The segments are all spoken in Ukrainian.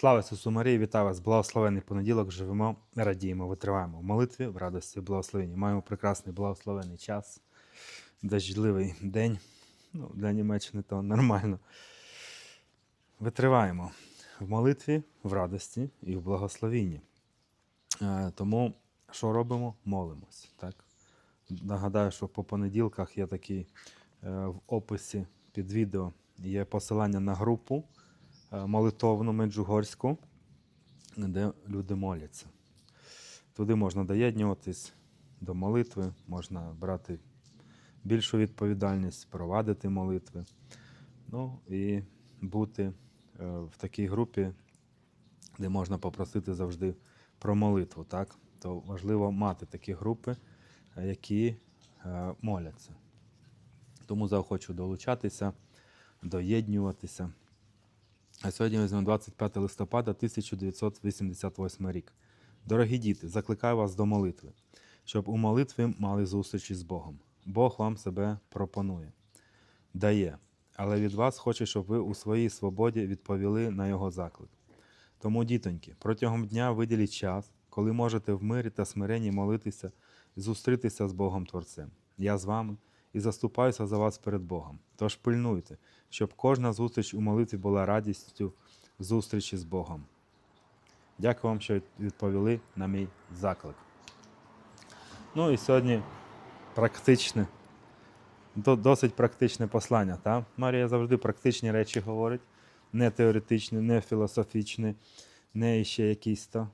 Слава Ісусу Марії, вітаю вас! Благословений понеділок. Живемо, радіємо, витриваємо в молитві, в радості, в благословенні. Маємо прекрасний благословений час, дощливий день. Ну, для Німеччини то нормально. Витриваємо в молитві, в радості і в благословенні. Е, Тому що робимо? Молимось. Так? Нагадаю, що по понеділках є такий е, в описі під відео є посилання на групу молитовну меджугорську, де люди моляться. Туди можна доєднуватись до молитви, можна брати більшу відповідальність, провадити молитви. Ну і бути е, в такій групі, де можна попросити завжди про молитву. Так? То важливо мати такі групи, е, які е, моляться. Тому заохочу долучатися, доєднюватися. А сьогодні візьмемо 25 листопада 1988 рік. Дорогі діти, закликаю вас до молитви, щоб у молитві мали зустрічі з Богом. Бог вам себе пропонує, дає, але від вас хоче, щоб ви у своїй свободі відповіли на його заклик. Тому, дітоньки, протягом дня виділіть час, коли можете в мирі та смиренні молитися зустрітися з Богом Творцем. Я з вами і заступаюся за вас перед Богом. Тож пильнуйте, щоб кожна зустріч у молитві була радістю зустрічі з Богом. Дякую вам, що відповіли на мій заклик. Ну і сьогодні практичне, досить практичне послання. Та? Марія завжди практичні речі говорить, не теоретичні, не філософічні, не ще якісь то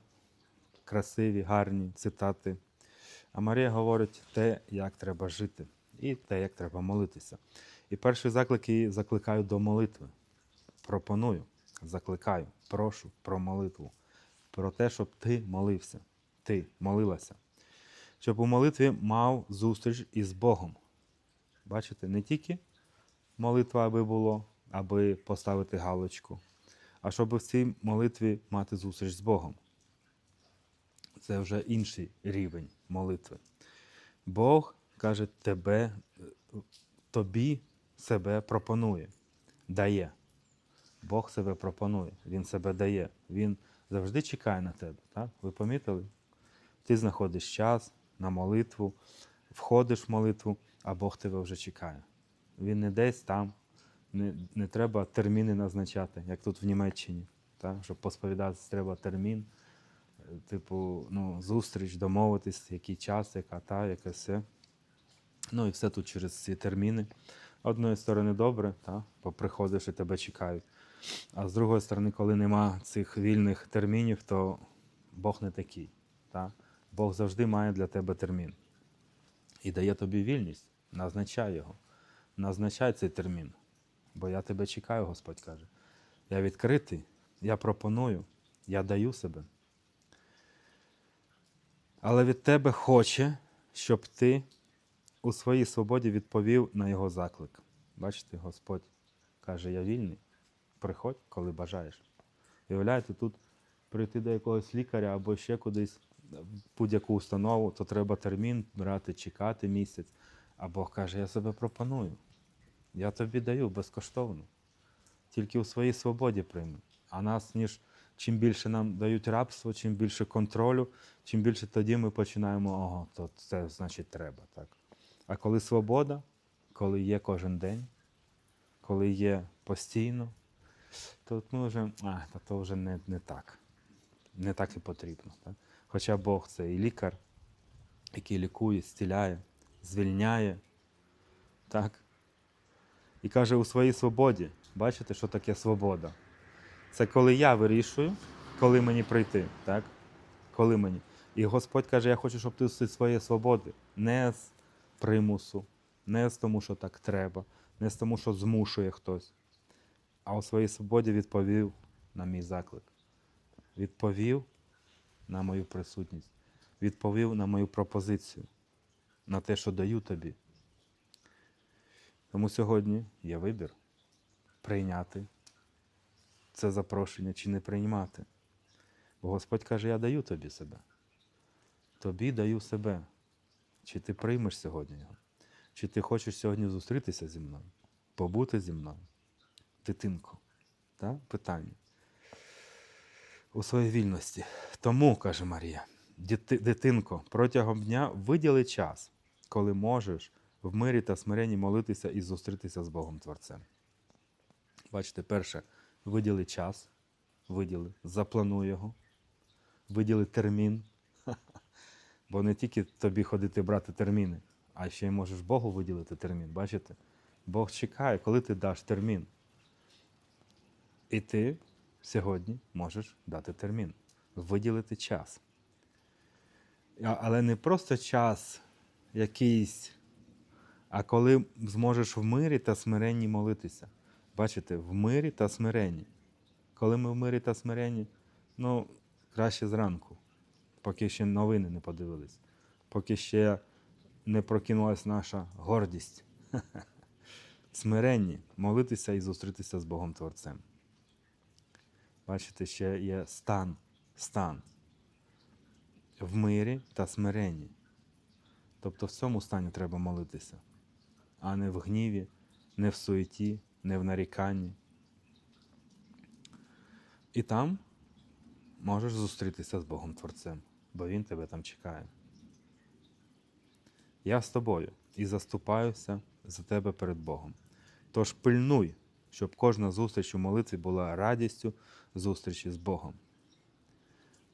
красиві, гарні цитати. А Марія говорить те, як треба жити, і те, як треба молитися. І перший заклик її закликаю до молитви. Пропоную, закликаю, прошу про молитву, про те, щоб ти молився, ти молилася, щоб у молитві мав зустріч із Богом. Бачите, не тільки молитва, аби було, аби поставити галочку, а щоб в цій молитві мати зустріч з Богом. Це вже інший рівень молитви. Бог каже, тебе, тобі себе пропонує, дає. Бог себе пропонує, Він себе дає. Він завжди чекає на тебе. Так? Ви помітили? Ти знаходиш час на молитву, входиш в молитву, а Бог тебе вже чекає. Він не десь там, не, не треба терміни назначати, як тут в Німеччині. Так? Щоб посповідатися, треба термін, е, типу, ну, зустріч, домовитись, який час, яка та, яке все. Ну і все тут через ці терміни. Одної сторони добре, та, бо приходиш і тебе чекають. А з другої сторони, коли нема цих вільних термінів, то Бог не такий. Та? Бог завжди має для тебе термін. І дає тобі вільність. Назначай його. Назначай цей термін. Бо я тебе чекаю, Господь каже. Я відкритий, я пропоную, я даю себе. Але від тебе хоче, щоб ти у своїй свободі відповів на його заклик. Бачите, Господь каже: Я вільний. Приходь, коли бажаєш. Виявляєте, тут прийти до якогось лікаря або ще кудись в будь-яку установу, то треба термін брати, чекати місяць. А Бог каже, я себе пропоную. Я тобі даю безкоштовно. Тільки у своїй свободі прийми. А нас, ніж чим більше нам дають рабство, чим більше контролю, чим більше тоді ми починаємо, ого, то це значить треба. Так? А коли свобода, коли є кожен день, коли є постійно, то ми вже, а, то, вже не, не так. Не так і потрібно. Так? Хоча Бог це і лікар, який лікує, зціляє, звільняє. Так? І каже, у своїй свободі, бачите, що таке свобода? Це коли я вирішую, коли мені прийти. Так? Коли мені. І Господь каже, я хочу, щоб ти з своєї свободи, не з примусу, не з тому, що так треба, не з тому, що змушує хтось, а у своїй свободі відповів на мій заклик. Відповів на мою присутність, відповів на мою пропозицію, на те, що даю тобі. Тому сьогодні є вибір прийняти це запрошення чи не приймати. Бо Господь каже, я даю тобі себе. Тобі даю себе. Чи ти приймеш сьогодні його? Чи ти хочеш сьогодні зустрітися зі мною, побути зі мною? Дитинко. Так? Питання. у своїй вільності. Тому, каже Марія, дитинко, протягом дня виділи час, коли можеш в мирі та смиренні молитися і зустрітися з Богом Творцем. Бачите, перше, виділи час, виділи, заплануй його, виділи термін. Бо не тільки тобі ходити брати терміни, а ще й можеш Богу виділити термін. Бачите? Бог чекає, коли ти даш термін. І ти сьогодні можеш дати термін, виділити час. Але не просто час якийсь, а коли зможеш в мирі та смиренні молитися. Бачите, в мирі та смиренні. Коли ми в мирі та смиренні, ну, краще зранку, поки ще новини не подивились, поки ще не прокинулась наша гордість. Смиренні, молитися і зустрітися з Богом Творцем. Бачите, ще є стан, стан в мирі та смиренні. Тобто в цьому стані треба молитися, а не в гніві, не в суеті, не в наріканні. І там можеш зустрітися з Богом Творцем, бо Він тебе там чекає. Я з тобою і заступаюся за тебе перед Богом. Тож пильнуй, щоб кожна зустріч у молитві була радістю зустрічі з Богом.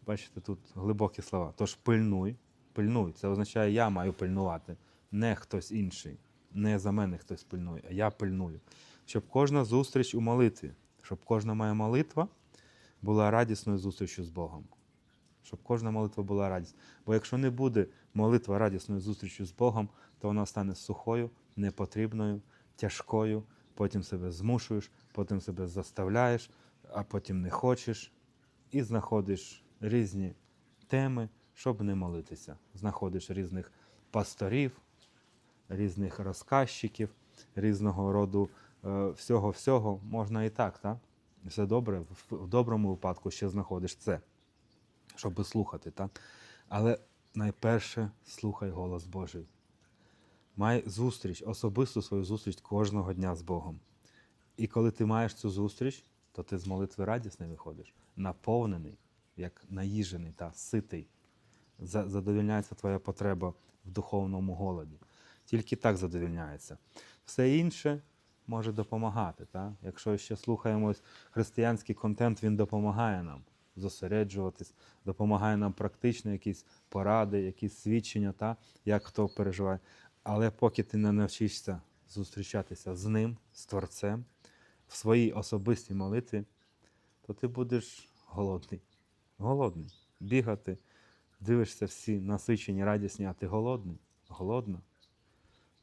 Бачите, тут глибокі слова. Тож пильнуй, пильнуй. Це означає, я маю пильнувати, не хтось інший. Не за мене хтось пильнує, а я пильную. Щоб кожна зустріч у молитві, щоб кожна моя молитва була радісною зустрічю з Богом. Щоб кожна молитва була радісна. Бо якщо не буде молитва радісною зустрічю з Богом, то вона стане сухою, непотрібною, тяжкою, потім себе змушуєш, потім себе заставляєш, а потім не хочеш і знаходиш різні теми, щоб не молитися. Знаходиш різних пасторів, різних розказчиків, різного роду е, всього-всього. Можна і так, так? Все добре, в доброму випадку ще знаходиш це, щоб слухати, так? Але найперше слухай голос Божий. Май зустріч, особисту свою зустріч кожного дня з Богом. І коли ти маєш цю зустріч, то ти з молитви радісний виходиш, наповнений, як наїжений та ситий. Задовільняється твоя потреба в духовному голоді. Тільки так задовільняється. Все інше може допомагати. Та? Якщо ще слухаємо християнський контент, він допомагає нам зосереджуватись, допомагає нам практично якісь поради, якісь свідчення, та? як хто переживає. Але поки ти не навчишся зустрічатися з ним, з Творцем, в своїй особистій молитві, то ти будеш голодний. Голодний. Бігати, дивишся всі насичені, радісні, а ти голодний, голодна.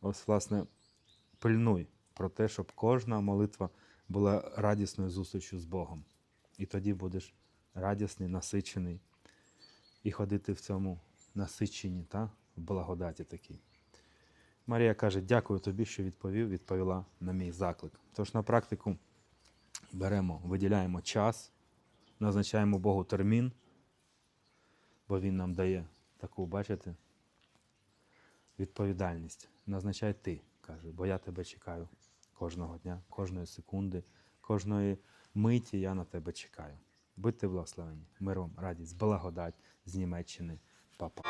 Ось, власне, пильнуй про те, щоб кожна молитва була радісною зустрічю з Богом. І тоді будеш радісний, насичений і ходити в цьому насиченні, та? в благодаті такій. Марія каже: дякую тобі, що відповів, відповіла на мій заклик. Тож на практику беремо, виділяємо час, назначаємо Богу термін, бо Він нам дає таку, бачите, відповідальність. Назначай ти, каже, бо я тебе чекаю кожного дня, кожної секунди, кожної миті я на тебе чекаю. Будьте благословені, мир вам, радість, благодать з Німеччини, папа.